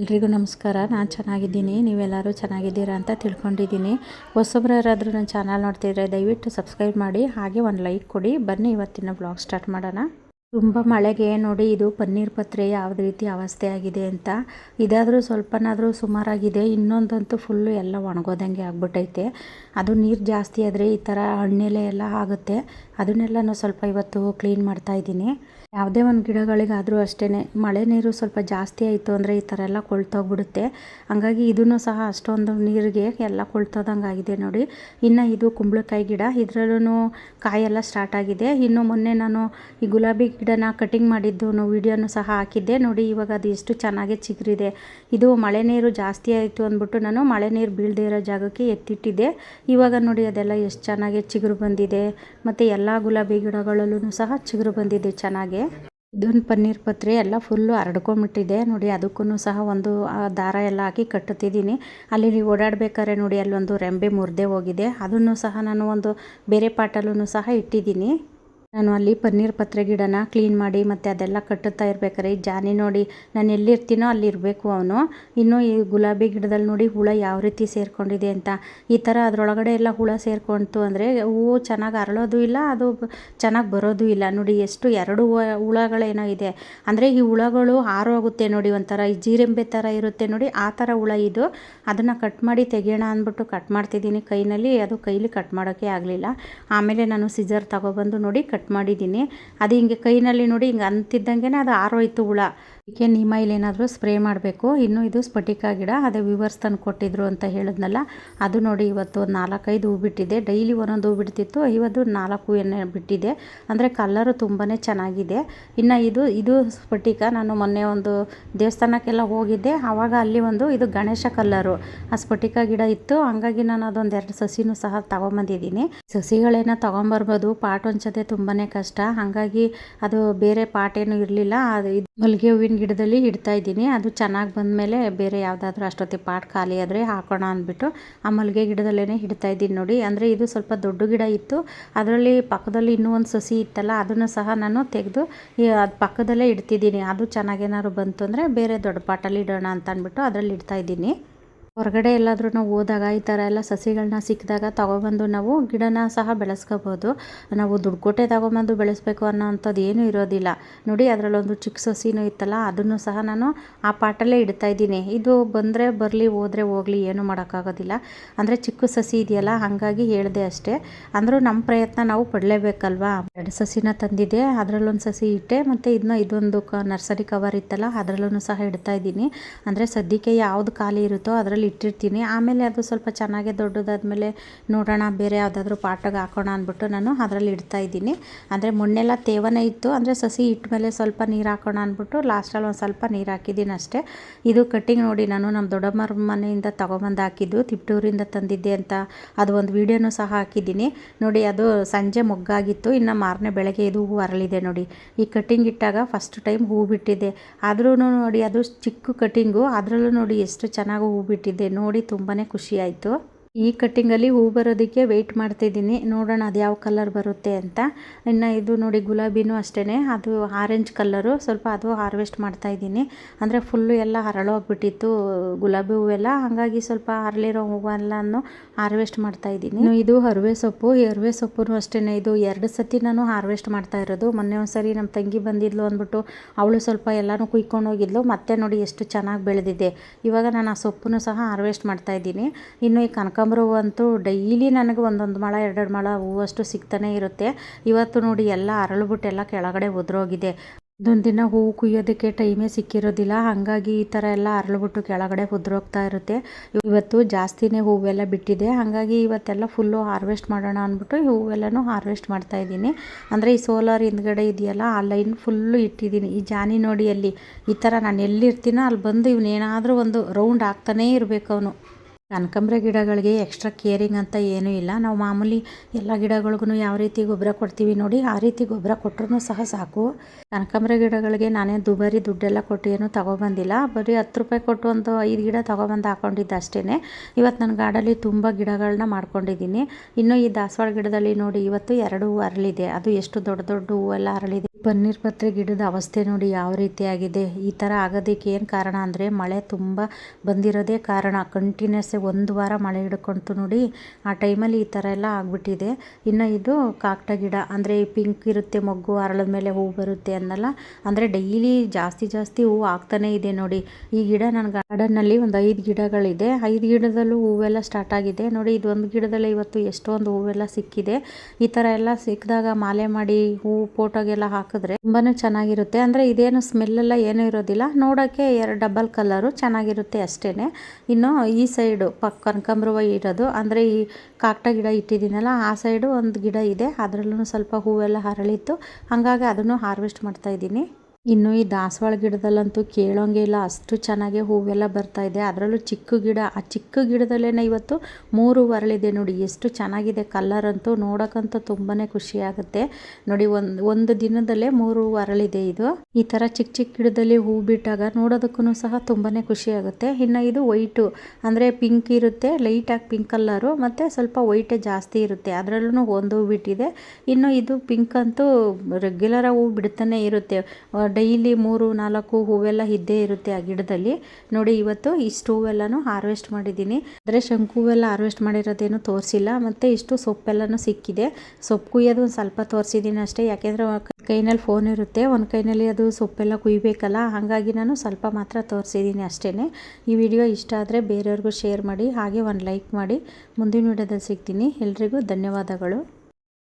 ಎಲ್ರಿಗೂ ನಮಸ್ಕಾರ. ನಾನು ಚೆನ್ನಾಗಿದ್ದೀನಿ. ನೀವೆಲ್ಲರೂ ಚೆನ್ನಾಗಿದ್ದೀರಾ ಅಂತ ತಿಳ್ಕೊಂಡಿದ್ದೀನಿ. ಹೊಸಬ್ರು ಯಾರಾದರೂ ನನ್ನ ಚಾನಲ್ ನೋಡ್ತಿದ್ರೆ ದಯವಿಟ್ಟು ಸಬ್ಸ್ಕ್ರೈಬ್ ಮಾಡಿ, ಹಾಗೆ ಒಂದು ಲೈಕ್ ಕೊಡಿ. ಬನ್ನಿ ಇವತ್ತಿನ ಬ್ಲಾಗ್ ಸ್ಟಾರ್ಟ್ ಮಾಡೋಣ. ತುಂಬ ಮಳೆಗೆ ನೋಡಿ ಇದು ಪನ್ನೀರ್ ಪತ್ರೆ ಯಾವ ರೀತಿ ಅವಸ್ಥೆ ಆಗಿದೆ ಅಂತ. ಇದಾದರೂ ಸ್ವಲ್ಪನಾದರೂ ಸುಮಾರಾಗಿದೆ, ಇನ್ನೊಂದಂತೂ ಫುಲ್ಲು ಎಲ್ಲ ಒಣಗೋದಂಗೆ ಆಗ್ಬಿಟ್ಟೈತೆ ಅದು ನೀರು ಜಾಸ್ತಿ ಆದರೆ ಈ ಥರ ಹಣ್ಣೆಲೆ ಎಲ್ಲ ಆಗುತ್ತೆ. ಅದನ್ನೆಲ್ಲನೂ ಸ್ವಲ್ಪ ಇವತ್ತು ಕ್ಲೀನ್ ಮಾಡ್ತಾ ಇದ್ದೀನಿ. ಯಾವುದೇ ಒಂದು ಗಿಡಗಳಿಗಾದರೂ ಅಷ್ಟೇ ಮಳೆ ನೀರು ಸ್ವಲ್ಪ ಜಾಸ್ತಿ ಆಯಿತು ಅಂದರೆ ಈ ಥರ ಎಲ್ಲ ಕೊಳ್ತೋಗ್ಬಿಡುತ್ತೆ. ಹಂಗಾಗಿ ಇದನ್ನು ಸಹ ಅಷ್ಟೊಂದು ನೀರಿಗೆ ಎಲ್ಲ ಕೊಳ್ತೋದಂಗೆ ಆಗಿದೆ ನೋಡಿ. ಇನ್ನು ಇದು ಕುಂಬಳಕಾಯಿ ಗಿಡ ಇದರಲ್ಲೂ ಕಾಯೆಲ್ಲ ಸ್ಟಾರ್ಟ್ ಆಗಿದೆ. ಇನ್ನು ಮೊನ್ನೆ ನಾನು ಈ ಗುಲಾಬಿ ಗಿಡನ ಕಟಿಂಗ್ ಮಾಡಿದ್ದು ವಿಡಿಯೋನು ಸಹ ಹಾಕಿದ್ದೆ. ನೋಡಿ, ಇವಾಗ ಅದು ಎಷ್ಟು ಚೆನ್ನಾಗಿ ಚಿಗುರಿದೆ. ಇದು ಮಳೆ ನೀರು ಜಾಸ್ತಿ ಆಯಿತು ಅಂದ್ಬಿಟ್ಟು ನಾನು ಮಳೆ ನೀರು ಬೀಳದೇ ಇರೋ ಜಾಗಕ್ಕೆ ಎತ್ತಿಟ್ಟಿದ್ದೆ. ಇವಾಗ ನೋಡಿ, ಅದೆಲ್ಲ ಎಷ್ಟು ಚೆನ್ನಾಗಿ ಚಿಗುರು ಬಂದಿದೆ. ಮತ್ತು ಎಲ್ಲ ಗುಲಾಬಿ ಗಿಡಗಳಲ್ಲೂ ಸಹ ಚಿಗುರು ಬಂದಿದೆ ಚೆನ್ನಾಗಿ. ಇದೊಂದು ಪನ್ನೀರ್ ಪತ್ರೆ, ಎಲ್ಲ ಫುಲ್ಲು ಹರಡ್ಕೊಂಬಿಟ್ಟಿದೆ ನೋಡಿ ಅದಕ್ಕೂ ಸಹ ಒಂದು ದಾರ ಎಲ್ಲ ಹಾಕಿ ಕಟ್ಟುತ್ತಿದ್ದೀನಿ. ಅಲ್ಲಿ ನೀವು ಓಡಾಡಬೇಕಾದ್ರೆ ನೋಡಿ, ಅಲ್ಲೊಂದು ರೆಂಬೆ ಮುರಿದೇ ಹೋಗಿದೆ. ಅದನ್ನು ಸಹ ನಾನು ಒಂದು ಬೇರೆ ಪಾಟಲ್ಲೂ ಸಹ ಇಟ್ಟಿದ್ದೀನಿ. ನಾನು ಅಲ್ಲಿ ಪನ್ನೀರ್ ಪತ್ರೆ ಗಿಡನ ಕ್ಲೀನ್ ಮಾಡಿ ಮತ್ತು ಅದೆಲ್ಲ ಕಟ್ಟುತ್ತಾ ಇರ್ಬೇಕಾರೆ ಈ ಜಾನಿ ನೋಡಿ ನಾನು ಎಲ್ಲಿರ್ತೀನೋ ಅಲ್ಲಿ ಇರಬೇಕು ಅವನು. ಇನ್ನು ಈ ಗುಲಾಬಿ ಗಿಡದಲ್ಲಿ ನೋಡಿ ಹುಳ ಯಾವ ರೀತಿ ಸೇರಿಕೊಂಡಿದೆ ಅಂತ. ಈ ಥರ ಅದರೊಳಗಡೆ ಎಲ್ಲ ಹುಳ ಸೇರ್ಕೊಂತು ಅಂದರೆ ಹೂವು ಚೆನ್ನಾಗಿ ಅರಳೋದು ಇಲ್ಲ, ಅದು ಚೆನ್ನಾಗಿ ಬರೋದು ಇಲ್ಲ. ನೋಡಿ, ಎಷ್ಟು ಎರಡು ಹುಳಗಳೇನೋ ಇದೆ. ಅಂದರೆ ಈ ಹುಳಗಳು ಆರೋಗುತ್ತೆ ನೋಡಿ, ಒಂಥರ ಈ ಜೀರೆಂಬೆ ಥರ ಇರುತ್ತೆ ನೋಡಿ, ಆ ಥರ ಹುಳ ಇದು. ಅದನ್ನು ಕಟ್ ಮಾಡಿ ತೆಗೆಯೋಣ ಅಂದ್ಬಿಟ್ಟು ಕಟ್ ಮಾಡ್ತಿದ್ದೀನಿ ಕೈನಲ್ಲಿ. ಅದು ಕೈಲಿ ಕಟ್ ಮಾಡೋಕ್ಕೆ ಆಗಲಿಲ್ಲ. ಆಮೇಲೆ ನಾನು ಸಿಜರ್ ತಗೊಬಂದು ನೋಡಿ ಕಟ್ ಕಟ್ ಮಾಡಿದ್ದೀನಿ. ಅದು ಹಿಂಗೆ ಕೈನಲ್ಲಿ ನೋಡಿ ಹಿಂಗೆ ಅಂತಿದ್ದಂಗೆ ಅದು ಆರೋಯ್ತು ಹುಳ. ಅದಕ್ಕೆ ನಿಮೈಲ್ ಏನಾದರೂ ಸ್ಪ್ರೇ ಮಾಡಬೇಕು. ಇನ್ನು ಇದು ಸ್ಫಟಿಕ ಗಿಡ, ಅದೇ ವಿವರ್ಸ್ ತಂದು ಕೊಟ್ಟಿದ್ರು ಅಂತ ಹೇಳಿದ್ನಲ್ಲ, ಅದು ನೋಡಿ ಇವತ್ತು ಒಂದು ನಾಲ್ಕೈದು ಹೂ ಬಿಟ್ಟಿದೆ. ಡೈಲಿ ಒಂದೊಂದು ಹೂ ಬಿಡ್ತಿತ್ತು, ಇವತ್ತು ನಾಲ್ಕು ಎಣ್ಣೆ ಬಿಟ್ಟಿದೆ. ಅಂದರೆ ಕಲ್ಲರು ತುಂಬಾ ಚೆನ್ನಾಗಿದೆ. ಇನ್ನು ಇದು ಇದು ಸ್ಫಟಿಕ, ನಾನು ಮೊನ್ನೆ ಒಂದು ದೇವಸ್ಥಾನಕ್ಕೆಲ್ಲ ಹೋಗಿದ್ದೆ. ಆವಾಗ ಅಲ್ಲಿ ಒಂದು ಇದು ಗಣೇಶ ಕಲ್ಲರು ಆ ಸ್ಫಟಿಕ ಗಿಡ ಇತ್ತು. ಹಂಗಾಗಿ ನಾನು ಅದೊಂದು ಎರಡು ಸಸಿನೂ ಸಹ ತಗೊಂಬಂದಿದ್ದೀನಿ. ಸಸಿಗಳೇನೋ ತೊಗೊಂಬರ್ಬೋದು, ಪಾಟ್ ಹೊಂಚೋದೆ ತುಂಬಾ ಕಷ್ಟ. ಹಾಗಾಗಿ ಅದು ಬೇರೆ ಪಾಟ್ ಏನೂ ಇರಲಿಲ್ಲ. ಅದು ಮಲ್ಲಿಗೆ ಹೂವಿನ ಗಿಡದಲ್ಲಿ ಇಡ್ತಾ ಇದ್ದೀನಿ. ಅದು ಚೆನ್ನಾಗಿ ಬಂದಮೇಲೆ ಬೇರೆ ಯಾವುದಾದ್ರೂ ಅಷ್ಟೊತ್ತಿ ಪಾಟ್ ಖಾಲಿ ಆದರೆ ಹಾಕೋಣ ಅಂದ್ಬಿಟ್ಟು ಆ ಮಲ್ಲಿಗೆ ಗಿಡದಲ್ಲೇ ಇಡ್ತಾ ಇದ್ದೀನಿ ನೋಡಿ. ಅಂದರೆ ಇದು ಸ್ವಲ್ಪ ದೊಡ್ಡ ಗಿಡ ಇತ್ತು. ಅದರಲ್ಲಿ ಪಕ್ಕದಲ್ಲಿ ಇನ್ನೂ ಒಂದು ಸಸಿ ಇತ್ತಲ್ಲ, ಅದನ್ನು ಸಹ ನಾನು ತೆಗೆದು ಅದು ಪಕ್ಕದಲ್ಲೇ ಇಡ್ತಿದ್ದೀನಿ. ಅದು ಚೆನ್ನಾಗೇನಾದ್ರು ಬಂತು ಅಂದರೆ ಬೇರೆ ದೊಡ್ಡ ಪಾಟಲ್ಲಿ ಇಡೋಣ ಅಂತ ಅಂದ್ಬಿಟ್ಟು ಅದರಲ್ಲಿ ಇಡ್ತಾ ಇದ್ದೀನಿ. ಹೊರಗಡೆ ಎಲ್ಲಾದರೂ ನಾವು ಹೋದಾಗ ಈ ಥರ ಎಲ್ಲ ಸಸಿಗಳನ್ನ ಸಿಕ್ಕಿದಾಗ ತಗೊಬಂದು ನಾವು ಗಿಡನ ಸಹ ಬೆಳೆಸ್ಕೋಬೋದು. ನಾವು ದುಡ್ಡು ಕೊಟ್ಟೆ ತಗೊಂಬಂದು ಬೆಳೆಸಬೇಕು ಅನ್ನೋ ಅಂಥದ್ದು ಏನೂ ಇರೋದಿಲ್ಲ. ನೋಡಿ, ಅದರಲ್ಲೊಂದು ಚಿಕ್ಕ ಸಸಿನೂ ಇತ್ತಲ್ಲ, ಅದನ್ನು ಸಹ ನಾನು ಆ ಪಾಟಲ್ಲೇ ಇಡ್ತಾ ಇದ್ದೀನಿ. ಇದು ಬಂದರೆ ಬರಲಿ, ಹೋದರೆ ಹೋಗಲಿ, ಏನೂ ಮಾಡೋಕ್ಕಾಗೋದಿಲ್ಲ. ಅಂದರೆ ಚಿಕ್ಕ ಸಸಿ ಇದೆಯಲ್ಲ, ಹಾಗಾಗಿ ಹೇಳಿದೆ ಅಷ್ಟೇ. ಅಂದರೂ ನಮ್ಮ ಪ್ರಯತ್ನ ನಾವು ಪಡಲೇಬೇಕಲ್ವಾ? ಎರಡು ಸಸಿನ ತಂದಿದ್ದೆ, ಅದರಲ್ಲೊಂದು ಸಸಿ ಇಟ್ಟೆ, ಮತ್ತು ಇದನ್ನ ಇದೊಂದು ನರ್ಸರಿ ಕವರ್ ಇತ್ತಲ್ಲ ಅದರಲ್ಲೂ ಸಹ ಇಡ್ತಾ ಇದ್ದೀನಿ. ಅಂದರೆ ಸದ್ಯಕ್ಕೆ ಯಾವುದು ಖಾಲಿ ಇರುತ್ತೋ ಅದರಲ್ಲಿ ಇಟ್ಟಿರ್ತೀನಿ. ಆಮೇಲೆ ಅದು ಸ್ವಲ್ಪ ಚೆನ್ನಾಗಿ ದೊಡ್ಡದಾದ್ಮೇಲೆ ನೋಡೋಣ, ಬೇರೆ ಯಾವುದಾದ್ರೂ ಪಾಟಾಗಿ ಹಾಕೋಣ ಅಂದ್ಬಿಟ್ಟು ನಾನು ಅದರಲ್ಲಿ ಇಡ್ತಾ ಇದ್ದೀನಿ. ಅಂದರೆ ಮೊನ್ನೆಲ್ಲ ತೇವನೇ ಇತ್ತು. ಅಂದರೆ ಸಸಿ ಇಟ್ಟ ಮೇಲೆ ಸ್ವಲ್ಪ ನೀರು ಹಾಕೋಣ ಅಂದ್ಬಿಟ್ಟು ಲಾಸ್ಟಲ್ಲಿ ಒಂದು ಸ್ವಲ್ಪ ನೀರು ಹಾಕಿದ್ದೀನಿ ಅಷ್ಟೇ. ಇದು ಕಟ್ಟಿಂಗ್ ನೋಡಿ ನಾನು ನಮ್ಮ ದೊಡ್ಡಮ್ಮರ ಮನೆಯಿಂದ ತೊಗೊಬಂದು ಹಾಕಿದ್ದು, ತಿಪ್ಟೂರಿಂದ ತಂದಿದ್ದೆ ಅಂತ ಅದು ಒಂದು ವೀಡಿಯೋನೂ ಸಹ ಹಾಕಿದ್ದೀನಿ. ನೋಡಿ ಅದು ಸಂಜೆ ಮೊಗ್ಗಾಗಿತ್ತು. ಇನ್ನು ಮಾರನೇ ಬೆಳಗ್ಗೆ ಇದು ಹೂ ಅರಳಿದೆ ನೋಡಿ. ಈ ಕಟ್ಟಿಂಗ್ ಇಟ್ಟಾಗ ಫಸ್ಟ್ ಟೈಮ್ ಹೂ ಬಿಟ್ಟಿದೆ. ಆದ್ರೂ ನೋಡಿ ಅದು ಚಿಕ್ಕ ಕಟ್ಟಿಂಗು. ಅದರಲ್ಲೂ ನೋಡಿ ಎಷ್ಟು ಚೆನ್ನಾಗಿ ಹೂ ಬಿಟ್ಟಿದೆ. ಇದೆ ನೋಡಿ ತುಂಬಾ ಖುಷಿ ಈ ಕಟ್ಟಿಂಗಲ್ಲಿ ಹೂ ಬರೋದಕ್ಕೆ ವೆಯ್ಟ್ ಮಾಡ್ತಿದ್ದೀನಿ. ನೋಡೋಣ ಅದು ಯಾವ ಕಲರ್ ಬರುತ್ತೆ ಅಂತ. ಇನ್ನು ಇದು ನೋಡಿ ಗುಲಾಬಿನೂ ಅಷ್ಟೇ ಅದು ಆರೆಂಜ್ ಕಲ್ಲರು ಸ್ವಲ್ಪ ಅದು ಹಾರ್ವೆಸ್ಟ್ ಮಾಡ್ತಾ ಇದ್ದೀನಿ. ಅಂದರೆ ಫುಲ್ಲು ಎಲ್ಲ ಹರಳೋಗ್ಬಿಟ್ಟಿತ್ತು ಗುಲಾಬಿ ಹೂವೆಲ್ಲ. ಹಾಗಾಗಿ ಸ್ವಲ್ಪ ಹರಳಿರೋ ಹೂವೆಲ್ಲನೂ ಹಾರ್ವೆಸ್ಟ್ ಮಾಡ್ತಾ ಇದ್ದೀನಿ. ಇದು ಹರವೆ ಸೊಪ್ಪು. ಈ ಹರವೆ ಸೊಪ್ಪು ಅಷ್ಟೇ ಇದು ಎರಡು ಸತಿ ನಾನು ಹಾರ್ವೆಸ್ಟ್ ಮಾಡ್ತಾ ಇರೋದು. ಮೊನ್ನೆ ಒಂದ್ಸರಿ ನಮ್ಮ ತಂಗಿ ಬಂದಿದ್ಲು ಅಂದ್ಬಿಟ್ಟು ಅವಳು ಸ್ವಲ್ಪ ಎಲ್ಲನೂ ಕುಯ್ಕೊಂಡು ಹೋಗಿದ್ಲು. ಮತ್ತೆ ನೋಡಿ ಎಷ್ಟು ಚೆನ್ನಾಗಿ ಬೆಳೆದಿದೆ. ಇವಾಗ ನಾನು ಆ ಸೊಪ್ಪನ್ನು ಸಹ ಹಾರ್ವೆಸ್ಟ್ ಮಾಡ್ತಾ ಇದ್ದೀನಿ. ಇನ್ನು ಈ ಕನಕ ಕನಕಾಂಬರ ಅಂತೂ ಡೈಲಿ ನನಗೆ ಒಂದೊಂದು ಮಳೆ, ಎರಡೆರಡು ಮೊಳ ಹೂವಷ್ಟು ಸಿಗ್ತಾನೆ ಇರುತ್ತೆ. ಇವತ್ತು ನೋಡಿ ಎಲ್ಲ ಅರಳು ಬಿಟ್ಟೆಲ್ಲ ಕೆಳಗಡೆ ಉದುರೋಗಿದೆ. ಒಂದೊಂದು ದಿನ ಹೂವು ಕುಯ್ಯೋದಕ್ಕೆ ಟೈಮೇ ಸಿಕ್ಕಿರೋದಿಲ್ಲ. ಹಾಗಾಗಿ ಈ ಥರ ಎಲ್ಲ ಅರಳುಬಿಟ್ಟು ಕೆಳಗಡೆ ಉದುರೋಗ್ತಾ ಇರುತ್ತೆ. ಇವತ್ತು ಜಾಸ್ತಿನೇ ಹೂವೆಲ್ಲ ಬಿಟ್ಟಿದೆ. ಹಾಗಾಗಿ ಇವತ್ತೆಲ್ಲ ಫುಲ್ಲು ಹಾರ್ವೆಸ್ಟ್ ಮಾಡೋಣ ಅಂದ್ಬಿಟ್ಟು ಹೂವೆಲ್ಲನೂ ಹಾರ್ವೆಸ್ಟ್ ಮಾಡ್ತಾ ಇದ್ದೀನಿ. ಅಂದರೆ ಈ ಸೋಲಾರ್ ಹಿಂದ್ಗಡೆ ಇದೆಯಲ್ಲ, ಆ ಲೈನ್ ಫುಲ್ಲು ಇಟ್ಟಿದ್ದೀನಿ. ಈ ಜಾನಿ ನೋಡಿ ಅಲ್ಲಿ, ಈ ಥರ ನಾನು ಎಲ್ಲಿರ್ತೀನೋ ಅಲ್ಲಿ ಬಂದು ಇವನೇನಾದರೂ ಒಂದು ರೌಂಡ್ ಆಗ್ತಾನೇ ಇರಬೇಕು ಅವನು. ಕನಕಾಂಬ್ರ ಗಿಡಗಳಿಗೆ ಎಕ್ಸ್ಟ್ರಾ ಕೇರಿಂಗ್ ಅಂತ ಏನೂ ಇಲ್ಲ. ನಾವು ಮಾಮೂಲಿ ಎಲ್ಲ ಗಿಡಗಳಿಗೂ ಯಾವ ರೀತಿ ಗೊಬ್ಬರ ಕೊಡ್ತೀವಿ ನೋಡಿ, ಆ ರೀತಿ ಗೊಬ್ಬರ ಕೊಟ್ಟರು ಸಹ ಸಾಕು. ಕನಕಾಂಬ್ರ ಗಿಡಗಳಿಗೆ ನಾನೇ ದುಬಾರಿ ದುಡ್ಡೆಲ್ಲ ಕೊಟ್ಟು ಏನು ತೊಗೊಬಂದಿಲ್ಲ. ಬರೀ ಹತ್ತು ರೂಪಾಯಿ ಕೊಟ್ಟು ಒಂದು ಐದು ಗಿಡ ತೊಗೊಬಂದು ಹಾಕೊಂಡಿದ್ದೆ ಅಷ್ಟೇ ಇವತ್ತು ನನ್ನ ಗಾಡಲ್ಲಿ ತುಂಬ ಗಿಡಗಳನ್ನ ಮಾಡ್ಕೊಂಡಿದ್ದೀನಿ. ಇನ್ನು ಈ ದಾಸವಾಳ ಗಿಡದಲ್ಲಿ ನೋಡಿ, ಇವತ್ತು ಎರಡು ಹೂವು ಅರಳಿದೆ. ಅದು ಎಷ್ಟು ದೊಡ್ಡ ದೊಡ್ಡ ಹೂವೆಲ್ಲ ಅರಳಿದೆ. ಪನ್ನೀರ್ ಪತ್ರೆ ಗಿಡದ ಅವಸ್ಥೆ ನೋಡಿ ಯಾವ ರೀತಿ ಆಗಿದೆ? ಈ ಥರ ಆಗೋದಕ್ಕೆ ಏನು ಕಾರಣ ಅಂದರೆ ಮಳೆ ತುಂಬ ಬಂದಿರೋದೇ ಕಾರಣ. ಕಂಟಿನ್ಯೂಸ್ ಒಂದು ವಾರ ಮಳೆ ಹಿಡ್ಕೊಂತು ನೋಡಿ ಆ ಟೈಮಲ್ಲಿ ಈ ಥರ ಎಲ್ಲ ಆಗಿಬಿಟ್ಟಿದೆ. ಇನ್ನು ಇದು ಕಾಕ್ಟ ಗಿಡ, ಅಂದರೆ ಪಿಂಕ್ ಇರುತ್ತೆ, ಮೊಗ್ಗು ಅರಳದ ಮೇಲೆ ಹೂವು ಬರುತ್ತೆ ಅನ್ನಲ್ಲ. ಅಂದರೆ ಡೈಲಿ ಜಾಸ್ತಿ ಜಾಸ್ತಿ ಹೂವು ಆಗ್ತಾನೇ ಇದೆ ನೋಡಿ. ಈ ಗಿಡ ನನ್ನ ಗಾರ್ಡನ್ನಲ್ಲಿ ಒಂದು ಐದು ಗಿಡಗಳಿದೆ. ಐದು ಗಿಡದಲ್ಲೂ ಹೂವೆಲ್ಲ ಸ್ಟಾರ್ಟ್ ಆಗಿದೆ. ನೋಡಿ ಒಂದು ಗಿಡದಲ್ಲಿ ಇವತ್ತು ಎಷ್ಟೊಂದು ಹೂವೆಲ್ಲ ಸಿಕ್ಕಿದೆ. ಈ ಥರ ಎಲ್ಲ ಸಿಕ್ಕಿದಾಗ ಮಾಲೆ ಮಾಡಿ ಹೂವು ಫೋಟೋಗೆಲ್ಲ ಹಾಕಿದ್ರೆ ತುಂಬಾನೇ ಚೆನ್ನಾಗಿರುತ್ತೆ. ಅಂದರೆ ಇದೇನು ಸ್ಮೆಲ್ ಎಲ್ಲ ಏನೂ ಇರೋದಿಲ್ಲ. ನೋಡೋಕ್ಕೆ ಎರಡು ಡಬಲ್ ಕಲರು ಚೆನ್ನಾಗಿರುತ್ತೆ ಅಷ್ಟೇ ಇನ್ನು ಈ ಸೈಡು ಪಕ್ ಕನಕಾಂಬ್ರವ ಇರೋದು. ಅಂದರೆ ಈ ಕಾಕ್ಟ ಗಿಡ ಇಟ್ಟಿದ್ದೀನಲ್ಲ, ಆ ಸೈಡು ಒಂದು ಗಿಡ ಇದೆ. ಅದರಲ್ಲೂ ಸ್ವಲ್ಪ ಹೂವೆಲ್ಲ ಹರಳಿತ್ತು. ಹಾಗಾಗಿ ಅದನ್ನು ಹಾರ್ವೆಸ್ಟ್ ಮಾಡ್ತಾಯಿದ್ದೀನಿ ಇನ್ನು ಈ ದಾಸವಾಳ ಗಿಡದಲ್ಲಂತೂ ಕೇಳೋಂಗೆ ಇಲ್ಲ. ಅಷ್ಟು ಚೆನ್ನಾಗಿ ಹೂವೆಲ್ಲ ಬರ್ತಾ ಇದೆ. ಅದರಲ್ಲೂ ಚಿಕ್ಕ ಗಿಡ, ಆ ಚಿಕ್ಕ ಗಿಡದಲ್ಲೇ ಇವತ್ತು ಮೂರು ವರಳಿದೆ ನೋಡಿ. ಎಷ್ಟು ಚೆನ್ನಾಗಿದೆ ಕಲ್ಲರ್ ಅಂತೂ ನೋಡೋಕ್ಕಂತೂ ತುಂಬಾ ಖುಷಿ ಆಗುತ್ತೆ. ನೋಡಿ, ಒಂದು ಒಂದು ದಿನದಲ್ಲೇ ಮೂರು ವರಳಿದೆ ಇದು. ಈ ಥರ ಚಿಕ್ಕ ಚಿಕ್ಕ ಗಿಡದಲ್ಲಿ ಹೂ ಬಿಟ್ಟಾಗ ನೋಡೋದಕ್ಕೂ ಸಹ ತುಂಬಾ ಖುಷಿ ಆಗುತ್ತೆ. ಇನ್ನು ಇದು ವೈಟು ಅಂದರೆ ಪಿಂಕ್ ಇರುತ್ತೆ ಲೈಟಾಗಿ ಪಿಂಕ್ ಕಲ್ಲರು ಮತ್ತು ಸ್ವಲ್ಪ ವೈಟೇ ಜಾಸ್ತಿ ಇರುತ್ತೆ. ಅದರಲ್ಲೂ ಒಂದು ಹೂ ಬಿಟ್ಟಿದೆ. ಇನ್ನು ಇದು ಪಿಂಕ್ ಅಂತೂ ರೆಗ್ಯುಲರಾಗಿ ಹೂ ಬಿಡ್ತಾನೆ ಇರುತ್ತೆ. ಡೈಲಿ ಮೂರು, ನಾಲ್ಕು ಹೂವೆಲ್ಲ ಇದ್ದೇ ಇರುತ್ತೆ ಆ ಗಿಡದಲ್ಲಿ. ನೋಡಿ, ಇವತ್ತು ಇಷ್ಟು ಹೂವೆಲ್ಲನೂ ಹಾರ್ವೆಸ್ಟ್ ಮಾಡಿದ್ದೀನಿ. ಅಂದರೆ ಶಂಕು ಹೂವೆಲ್ಲ ಹಾರ್ವೆಸ್ಟ್ ಮಾಡಿರೋದೇನು ತೋರಿಸಿಲ್ಲ. ಮತ್ತು ಇಷ್ಟು ಸೊಪ್ಪೆಲ್ಲನೂ ಸಿಕ್ಕಿದೆ. ಸೊಪ್ಪು ಕುಯ್ಯೋದು ಒಂದು ಸ್ವಲ್ಪ ತೋರಿಸಿದ್ದೀನಿ ಅಷ್ಟೇ. ಯಾಕೆಂದರೆ ಕೈನಲ್ಲಿ ಫೋನ್ ಇರುತ್ತೆ. ಒಂದು ಕೈನಲ್ಲಿ ಅದು ಸೊಪ್ಪೆಲ್ಲ ಕುಯ್ಬೇಕಲ್ಲ. ಹಾಗಾಗಿ ನಾನು ಸ್ವಲ್ಪ ಮಾತ್ರ ತೋರಿಸಿದ್ದೀನಿ ಅಷ್ಟೇ ಈ ವಿಡಿಯೋ ಇಷ್ಟ ಆದರೆ ಬೇರೆಯವ್ರಿಗೂ ಶೇರ್ ಮಾಡಿ, ಹಾಗೆ ಒಂದು ಲೈಕ್ ಮಾಡಿ. ಮುಂದಿನ ವಿಡಿಯೋದಲ್ಲಿ ಸಿಗ್ತೀನಿ. ಎಲ್ರಿಗೂ ಧನ್ಯವಾದಗಳು.